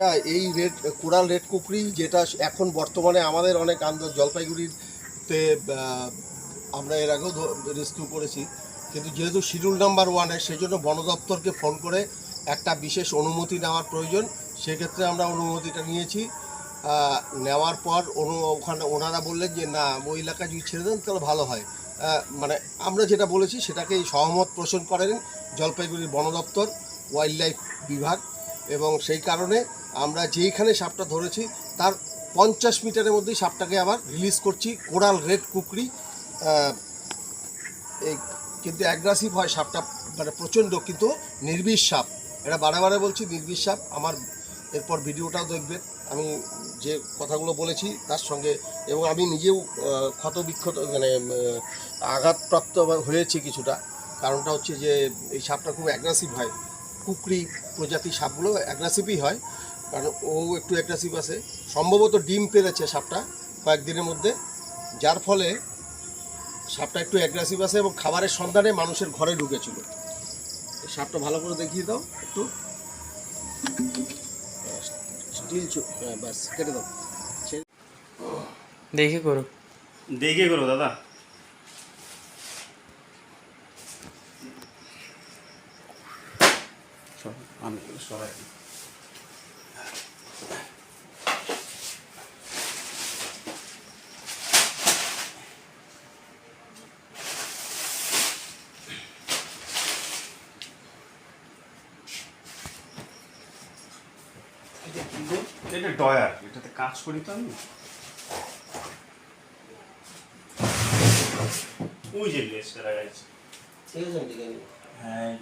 হ্যাঁ, এই red coral red Khukri যেটা এখন বর্তমানে আমাদের অনেক আন্দোলন জলপাইগুড়িতে আমরা এর আগেও রেস্কিউ করেছি। কিন্তু যেহেতু শিডিউল নাম্বার ওয়ানে সেই জন্য বন দপ্তরকে ফোন করে একটা বিশেষ অনুমতি নেওয়ার প্রয়োজন। সেক্ষেত্রে আমরা অনুমতিটা নিয়েছি। নেওয়ার পর অনু ওখানে ওনারা বললেন যে না ওই এলাকায় যদি ছেড়ে দেন তাহলে ভালো হয়। মানে আমরা যেটা বলেছি সেটাকেই সহমত পোষণ করেন জলপাইগুড়ির বন দপ্তর ওয়াইল্ড লাইফ বিভাগ এবং সেই কারণে আমরা যেইখানে সাপটা ধরেছি তার পঞ্চাশ মিটারের মধ্যেই সাপটাকে আবার রিলিজ করছি কোরাল রেড কুকরি। এই কিন্তু অ্যাগ্রাসিভ হয় সাপটা মানে প্রচণ্ড কিন্তু নির্বিষ সাপ। এটা বারে বলছি নির্বিষ সাপ। আমার এরপর ভিডিওটাও দেখবেন। আমি যে কথাগুলো বলেছি তার সঙ্গে এবং আমি নিজেও আহ, ক্ষত বিক্ষত মানে আঘাতপ্রাপ্ত হয়েছি কিছুটা। কারণটা হচ্ছে যে এই সাপটা খুব অ্যাগ্রাসিভ হয়। কুকরি প্রজাতির সাপগুলো অ্যাগ্রাসিভই হয়। কারণ ও একটু অ্যাগ্রাসিভ আছে। সম্ভবত ডিম পেরেছে সাপটা কয়েকদিনের মধ্যে যার ফলে সাপটা একটু অ্যাগ্রাসিভ আছে এবং খাবারের সন্ধানে মানুষের ঘরে ঢুকেছিল। সাপটা ভালো করে দেখিয়ে দাও একটু। স্টিল ব্যাস কেটে দাও। দেখে করো। দেখে করো দাদা। আমি সবাই এটা কি গো? এটা ডয়ার এটাতে কাজ করি তো আমি। ওই যে লেসটা লাগাইছে ঠিক আছে আমি দেখে হ্যাঁ।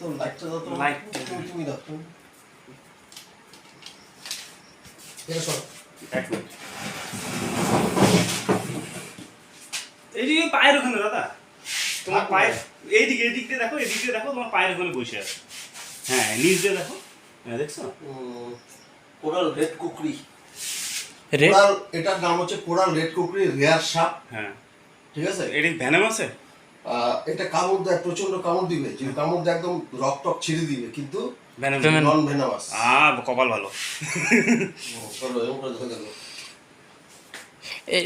তো লাইটটা দাও তো Light। তুমি তুমি দাও তুমি এটা সরো। এক মিনিট। এইদিকে পায়ের ওখানে দাদা। তোমার পায়ের এইদিকে এদিক দিয়ে দেখো এদিক দিয়ে দেখো তোমার পায়ের ওখানে বসে আছে। হ্যাঁ নিচ দিয়ে দেখো। হ্যাঁ দেখছ? কোরাল রেড কুকরি। রেড? কোরাল এটার নাম হচ্ছে কোরাল রেড কুকরি রেয়ার সাপ। হ্যাঁ। ঠিক আছে? এটি ভ্যানাম আছে? এটা কামড় দেয় প্রচণ্ড কামড় দিবে। যদি কামড় দেয় একদম রক টক ছিঁড়ে দিবে কিন্তু ভ্যানাম। নন ভেনামাস আ কপাল ভালো।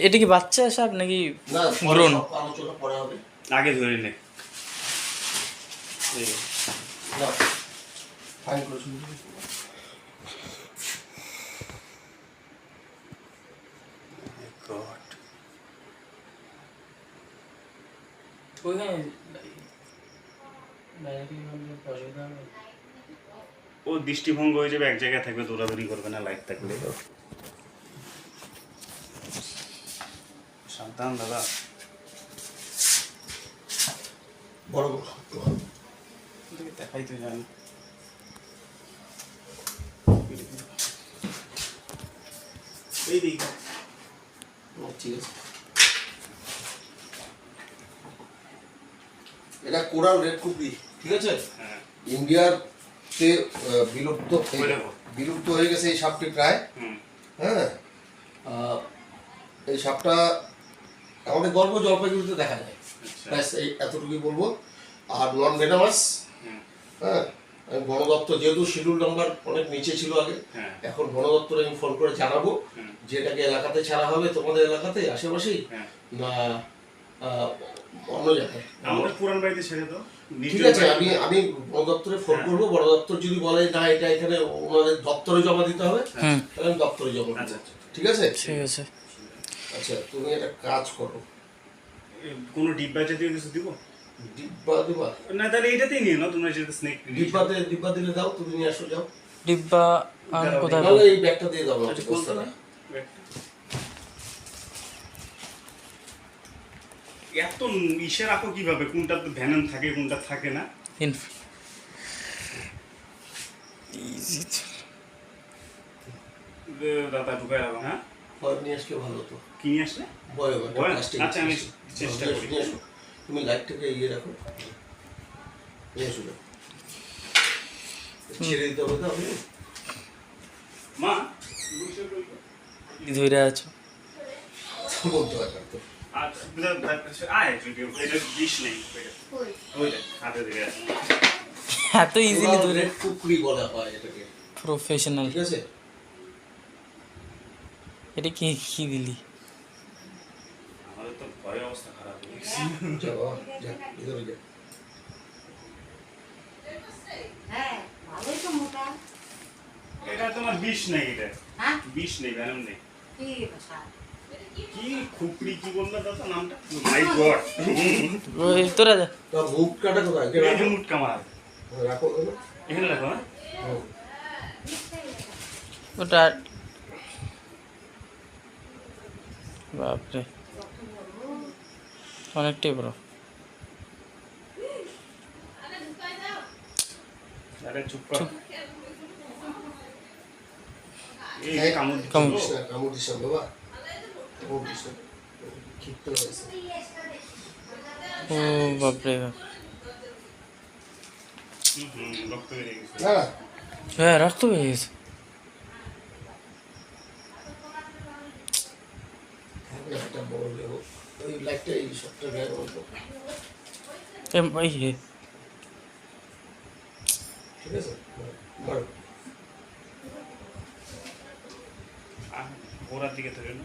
এটা কি বাচ্চা সাপ নাকি না পরে আলোচনা পরে হবে। আগে ধরে নে। ফাইন করে ও দৃষ্টিভঙ্গ হয়ে যাবে এক জায়গায় থাকবে দৌড়াদৌড়ি করবে না লাইট থাকলে সাবধান দাদা। বড় বড় দেখাই তো জানি। এই দিক। ঠিক আছে। এটা কোরাল রেড কুকরি ঠিক আছে? হ্যাঁ। ইন্ডিয়ার তে বিলুপ্ত বিলুপ্ত হয়ে গেছে এই সাপটি প্রায়। হ্যাঁ? এই সাপটা আমাদের গল্প জলপাইগুড়িতে দেখা যায়। আচ্ছা। ব্যাস এই এতটুকুই বলব। আর নন ভেনামাস হ্যাঁ? বন দপ্তর যেহেতু শিডিউল নাম্বার অনেক নিচে ছিল আগে হ্যাঁ। এখন বন দপ্তরে আমি ফোন করে জানাব যে এটাকে এলাকাতে ছাড়া হবে তোমাদের এলাকাতে আশেপাশেই? হ্যাঁ। না অন্য জায়গায় আমাদের পুরান বাড়িতে ছেড়ে দাও। ঠিক আছে আমি আমি বন দপ্তরে ফোন করব। বন দপ্তর যদি বলে না এটা এখানে ওনাদের দপ্তরে জমা দিতে হবে তাহলে আমি দপ্তরে জমা আচ্ছা আচ্ছা। ঠিক আছে? ঠিক আছে। আচ্ছা তুমি একটা কাজ করো। কোনো ডিব্বা জাতীয় কিছু দিব? ডিব্বা দিবা? না তাহলে এটাতেই নিয়ে নাও তোমরা যেটা স্নেক ডিব্বাতে ডিব্বা দিলে দাও তুমি নিয়ে আসো যাও। ডিব্বা কোথায় এই ব্যাগটা দিয়ে দাও আচ্ছা আমাকে বলতো না বস্তাটা। এত ইসে রাখো কীভাবে? কোনটা তো ভ্যানাম থাকে কোনটা থাকে না? দাদা ঢুকাই রাখো হ্যাঁ? নিয়ে আসলে ভালো হতো কি নিয়ে আসলে? আচ্ছা, আমি চেষ্টা করি। তুমি লাইটটাকে ইয়ে রাখো। নিয়ে এসো ছেড়ে দিতে হবে তো মা? ধরে আছো। বলতে পারতাম তো। আয় এটা বিষ নেই হাতে এত ইজিলি ধরে কুকুরি বলা হয় এটাকে। প্রফেশনাল ঠিক আছে? এটা কি কি দিলি? আমাদের তো ভয়ের অবস্থা খারাপ হয়ে গেছে। যা ভিতরে যা। হ্যাঁ ভালোই তো মোটা। এটা তোমার বিষ নেই এটা। হ্যাঁ? বিষ নেই ভ্যানম নেই। কি কথা কি খুপড়ি কি বলল দাদা? নামটা? মাই গড ওই তোরা যা। তোর মুখ কাটা কোথায়? এই যে মুটকা মার। রাখো না এখানে রাখো হ্যাঁ? ওটা বাপরে। অনেকটাই বড়। আরে চুপ কর। এই যে কামড় দিচ্ছিল। কামড় দিস না, কামড় দিস না বাবা। ও বাপরে হ্যাঁ রক্ত বেরিয়ে ঠিক আছে মারো দিকে ধরে না।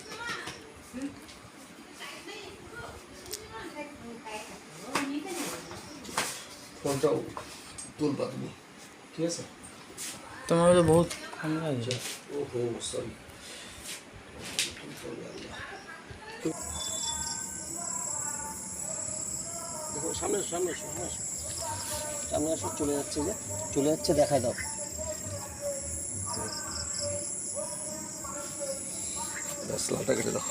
তুমি ঠিক আছে? তোমার তো বহুত ঠান্ডা আছে ওহো সরি দেখো সামনে সামনে সামনে আসো। সামনে আসো চলে যাচ্ছে যে চলে যাচ্ছে দেখায় দাও। ব্যাস লালটা কেটে দাও।